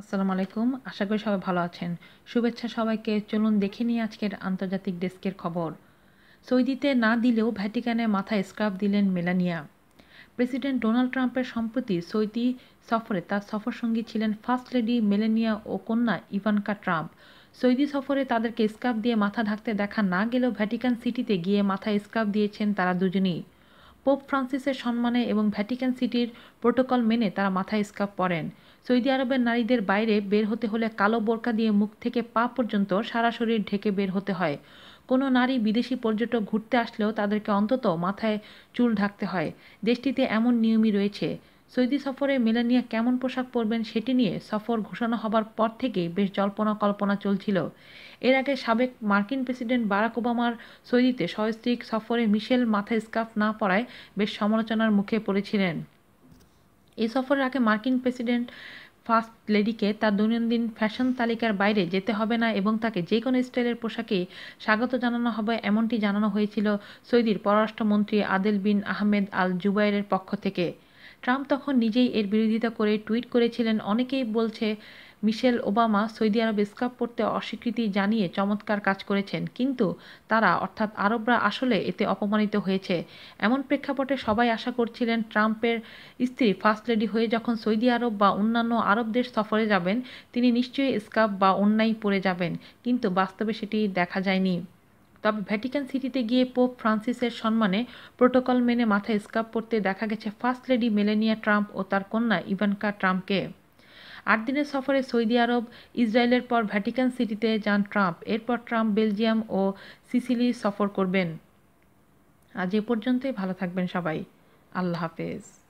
আসসালামু আলাইকুম। আশা করি সবাই ভালো আছেন। শুভেচ্ছা সবাইকে। চলুন দেখে নিই আজকের আন্তর্জাতিক ডেস্কের খবর। সৌদিতে না দিলেও ভ্যাটিকানে মাথায় স্ক্রাব দিলেন মেলানিয়া। প্রেসিডেন্ট ডোনাল্ড ট্রাম্পের সম্প্রতি সৌদি সফরে তার সফরসঙ্গী ছিলেন ফার্স্ট লেডি মেলেনিয়া ও কন্যা ইভানকা ট্রাম্প। সৌদি সফরে তাদেরকে স্কার্ফ দিয়ে মাথা ঢাকতে দেখা না গেলেও ভ্যাটিকান সিটিতে গিয়ে মাথায় স্কার্ফ দিয়েছেন তারা দুজনেই। পোপ ফ্রান্সিসের সম্মানে এবং ভ্যাটিকান সিটির প্রোটোকল মেনে তারা মাথায় স্কার্ফ পরেন। সৌদি আরবের নারীদের বাইরে বের হতে হলে কালো বোরকা দিয়ে মুখ থেকে পা পর্যন্ত সারা শরীর ঢেকে বের হতে হয়। কোনো নারী বিদেশি পর্যটক ঘুরতে আসলেও তাদেরকে অন্তত মাথায় চুল ঢাকতে হয়। দেশটিতে এমন নিয়মই রয়েছে। সৌদি সফরে মেলানিয়া কেমন পোশাক পরবেন সেটি নিয়ে সফর ঘোষণা হবার পর থেকেই বেশ জল্পনা কল্পনা চলছিল। এর আগে সাবেক মার্কিন প্রেসিডেন্ট বারাক ওবামার সৌদিতে সস্ত্রীক সফরে মিশেল মাথায় স্কার্ফ না পরায় বেশ সমালোচনার মুখে পড়েছিলেন। এই সফরের আগে মার্কিন প্রেসিডেন্ট ফার্স্ট লেডিকে তার দৈনন্দিন ফ্যাশন তালিকার বাইরে যেতে হবে না এবং তাকে যে কোনো স্টাইলের পোশাকে স্বাগত জানানো হবে এমনটি জানানো হয়েছিল সৌদির পররাষ্ট্রমন্ত্রী আদেল বিন আহমেদ আল জুবাইরের পক্ষ থেকে। ট্রাম্প তখন নিজেই এর বিরোধিতা করে টুইট করেছিলেন, অনেকেই বলছে মিশেল ওবামা সৌদি আরব স্কাপ পড়তে অস্বীকৃতি জানিয়ে চমৎকার কাজ করেছেন, কিন্তু তারা, অর্থাৎ আরবরা আসলে এতে অপমানিত হয়েছে। এমন প্রেক্ষাপটে সবাই আশা করছিলেন ট্রাম্পের স্ত্রী ফার্স্ট লেডি হয়ে যখন সৌদি আরব বা অন্যান্য আরব দেশ সফরে যাবেন, তিনি নিশ্চয়ই স্কাপ বা অন্যায় পরে যাবেন, কিন্তু বাস্তবে সেটি দেখা যায়নি। তবে ভ্যাটিকান সিটিতে গিয়ে পোপ ফ্রান্সিসের সম্মানে প্রোটোকল মেনে মাথায় স্কাপ পরতে দেখা গেছে ফার্স্ট লেডি মেলেনিয়া ট্রাম্প ও তার কন্যা ইভানকা ট্রাম্পকে। আট দিনের সফরে সৌদি আরব, ইসরায়েলের পর ভ্যাটিকান সিটিতে যান ট্রাম্প। এরপর ট্রাম্প বেলজিয়াম ও সিসিলি সফর করবেন। আজ এ পর্যন্তই, ভালো থাকবেন সবাই। আল্লাহ হাফেজ।